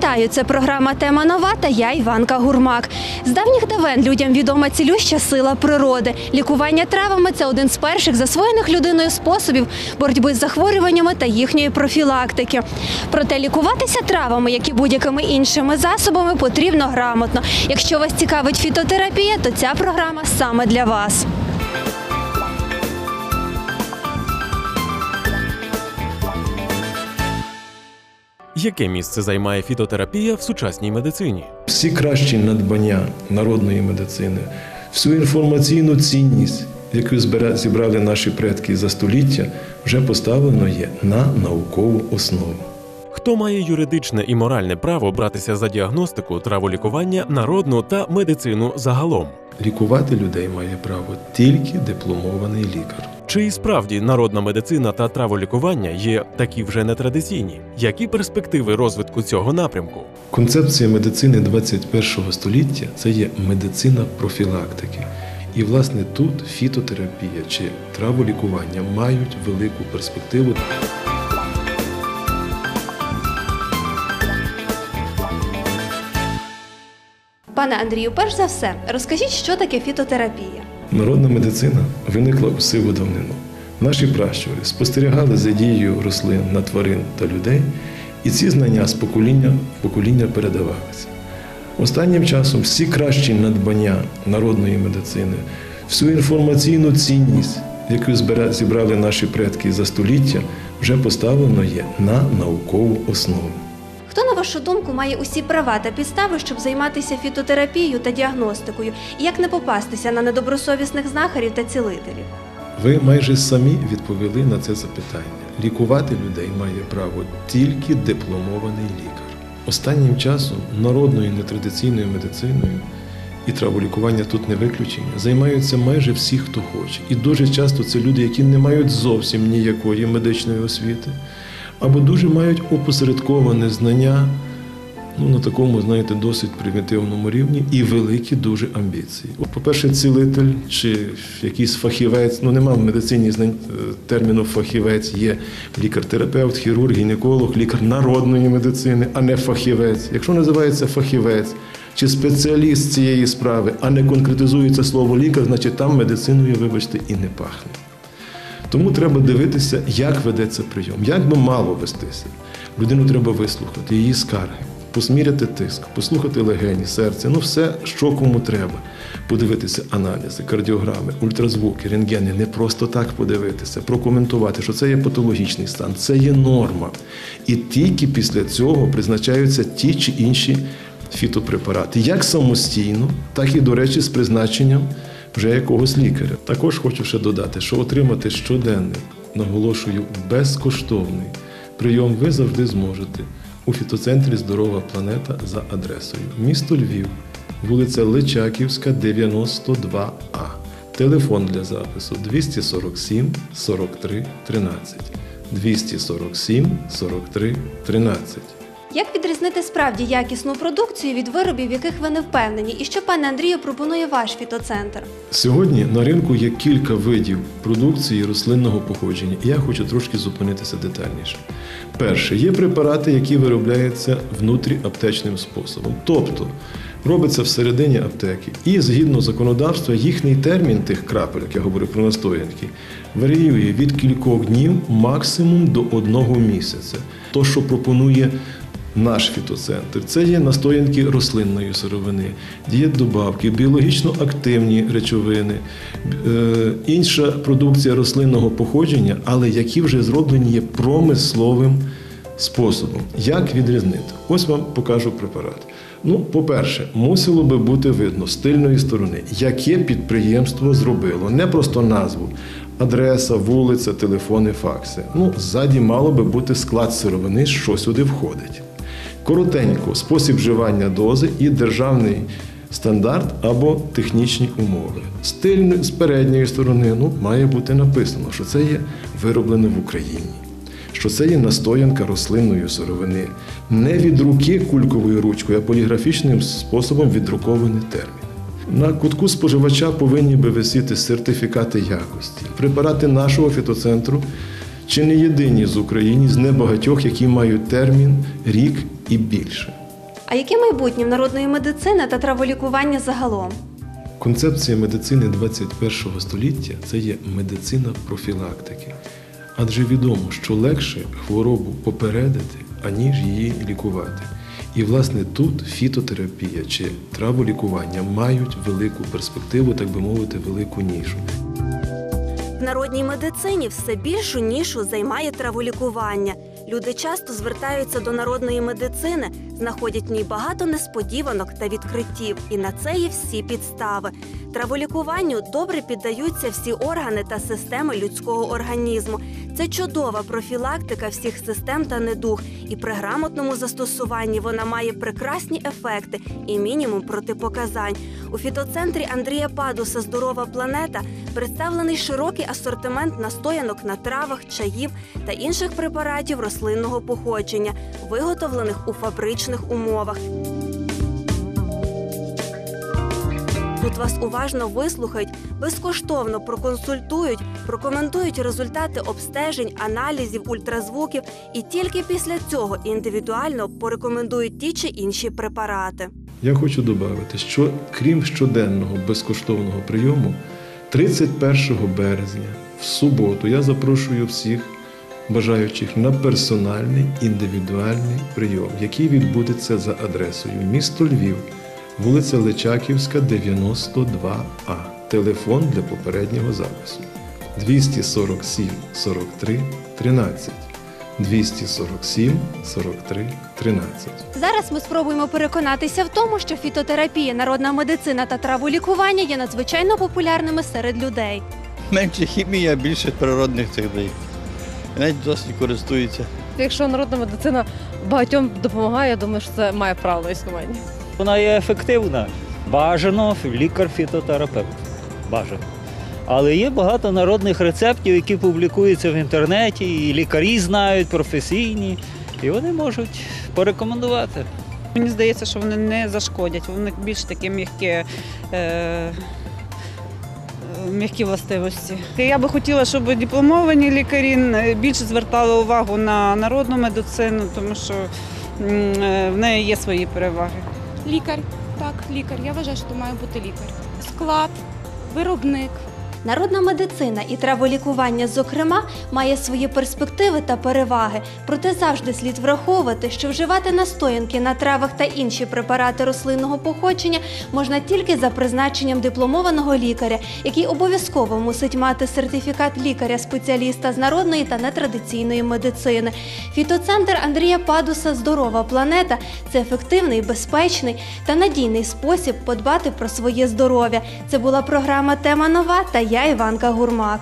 Вітаю! Це програма Тема нова та я Іванка Гурмак. З давніх давен людям відома цілюща сила природи. Лікування травами це один з перших засвоєних людиною способів боротьби з захворюваннями та їхньої профілактики. Проте лікуватися травами, як і будь-якими іншими засобами, потрібно грамотно. Якщо вас цікавить фітотерапія, то ця програма саме для вас. Яке місце займає фітотерапія в сучасній медицині? всі кращі надбання народної медицини, всю інформаційну цінність, яку зібрали наші предки за століття, вже поставлено є на наукову основу. Хто має юридичне і моральне право братися за діагностику, траволікування, народну та медицину загалом? Лікувати людей має право тільки дипломований лікар. Чи і справді народна медицина та траволікування є такі вже нетрадиційні? Які перспективи розвитку цього напрямку? Концепція медицини 21 століття це є медицина профілактики. І, власне, тут фітотерапія чи траволікування мають велику перспективу. Пане Андрію, перш за все, розкажіть, що таке фітотерапія. Народна медицина виникла у сиву давнину. Наші пращури спостерігали за дією рослин на тварин та людей, і ці знання з покоління в покоління передавалися. Останнім часом всі кращі надбання народної медицини, всю інформаційну цінність, яку зібрали наші предки за століття, вже поставлено є на наукову основу. Хто, на вашу думку, має усі права та підстави, щоб займатися фітотерапією та діагностикою, і як не попастися на недобросовісних знахарів та цілителів? Ви майже самі відповіли на це запитання. Лікувати людей має право тільки дипломований лікар. Останнім часом народною нетрадиційною медициною і траволікування тут не виключення, займаються майже всі, хто хоче. І дуже часто це люди, які не мають зовсім ніякої медичної освіти, або дуже мають опосередковане знання ну, на такому, знаєте, досить примітивному рівні і великі дуже амбіції. По-перше, цілитель чи якийсь фахівець, ну нема в медицині знань е, терміну фахівець, є лікар-терапевт, хірург, гінеколог, лікар народної медицини, а не фахівець. Якщо називається фахівець чи спеціаліст цієї справи, а не конкретизується слово лікар, значить там медициною, вибачте, і не пахне. Тому треба дивитися, як ведеться прийом, як би мало вестися. Людину треба вислухати, її скарги, посміряти тиск, послухати легені, серце, ну все, що кому треба. Подивитися аналізи, кардіограми, ультразвуки, рентгени, не просто так подивитися, прокоментувати, що це є патологічний стан, це є норма. І тільки після цього призначаються ті чи інші фітопрепарати, як самостійно, так і, до речі, з призначенням вже якогось лікаря. Також хочу ще додати, що отримати щоденний, наголошую, безкоштовний прийом ви завжди зможете у фітоцентрі Здорова планета за адресою місто Львів, вулиця Личаківська, 92А. Телефон для запису 247 43 13. 247 43 13. Як відрізнити справді якісну продукцію від виробів, яких ви не впевнені, і що пане Андрію пропонує ваш фітоцентр? Сьогодні на ринку є кілька видів продукції рослинного походження, я хочу трошки зупинитися детальніше. Перше, є препарати, які виробляються внутріаптечним способом, тобто робиться всередині аптеки, і згідно законодавства, їхній термін тих крапель, як я говорю про настоянки, варіює від кількох днів максимум до одного місяця. То, що пропонує наш фітоцентр. Це є настоянки рослинної сировини, дієтдобавки, біологічно активні речовини, е, інша продукція рослинного походження, але які вже зроблені є промисловим способом. Як відрізнити? Ось вам покажу препарат. Ну, по-перше, мусило би бути видно з тильної сторони, яке підприємство зробило, не просто назву. Адреса, вулиця, телефони, факси. Ну, ззаді мало би бути склад сировини, що сюди входить. Коротенько, спосіб вживання дози і державний стандарт або технічні умови. З тильної, з передньої сторони ну, має бути написано, що це є вироблене в Україні, що це є настоянка рослинної сировини, не від руки кульковою ручкою, а поліграфічним способом віддрукований термін. На кутку споживача повинні би висіти сертифікати якості. Препарати нашого фітоцентру чи не єдині з України з небагатьох, які мають термін рік і більше. А яке майбутнє в народної медицини та траволікування загалом? Концепція медицини 21 століття це є медицина профілактики. Адже відомо, що легше хворобу попередити, аніж її лікувати. І власне тут фітотерапія чи траволікування мають велику перспективу, так би мовити, велику нішу. В народній медицині все більшу нішу займає траволікування. Люди часто звертаються до народної медицини, знаходять в ній багато несподіванок та відкриттів, і на це є всі підстави. Траволікуванню добре піддаються всі органи та системи людського організму. Це чудова профілактика всіх систем та недуг, і при грамотному застосуванні вона має прекрасні ефекти і мінімум протипоказань. У фітоцентрі Андрія Падуса Здорова планета представлений широкий асортимент настоянок на травах, чаїв та інших препаратів рослинного походження, виготовлених у фабричних умовах. Тут вас уважно вислухають, безкоштовно проконсультують, прокоментують результати обстежень, аналізів, ультразвуків і тільки після цього індивідуально порекомендують ті чи інші препарати. Я хочу додати, що крім щоденного безкоштовного прийому, 31 березня в суботу я запрошую всіх бажаючих на персональний індивідуальний прийом, який відбудеться за адресою місто Львів, вулиця Личаківська, 92А. Телефон для попереднього запису 247 43 13. 247 43 13. Зараз ми спробуємо переконатися в тому, що фітотерапія, народна медицина та траволікування є надзвичайно популярними серед людей. Менше хімії, а більше природних цих дій. Навіть досить користуються. Якщо народна медицина багатьом допомагає, я думаю, що це має право існування. Вона є ефективна. Бажано лікар-фітотерапевт. Бажано. Але є багато народних рецептів, які публікуються в інтернеті, і лікарі знають, професійні, і вони можуть порекомендувати. Мені здається, що вони не зашкодять, вони більш такі м'які. Е- М'які властивості. Я би хотіла, щоб дипломовані лікарі більше звертали увагу на народну медицину, тому що е, в неї є свої переваги. Лікар, так, лікар. Я вважаю, що має бути лікар. Склад, виробник. Народна медицина і траволікування, зокрема, має свої перспективи та переваги. Проте завжди слід враховувати, що вживати настоянки на травах та інші препарати рослинного походження можна тільки за призначенням дипломованого лікаря, який обов'язково мусить мати сертифікат лікаря-спеціаліста з народної та нетрадиційної медицини. Фітоцентр Андрія Падуса Здорова планета це ефективний, безпечний та надійний спосіб подбати про своє здоров'я. Це була програма Тема нова та я Іванка Гурмак.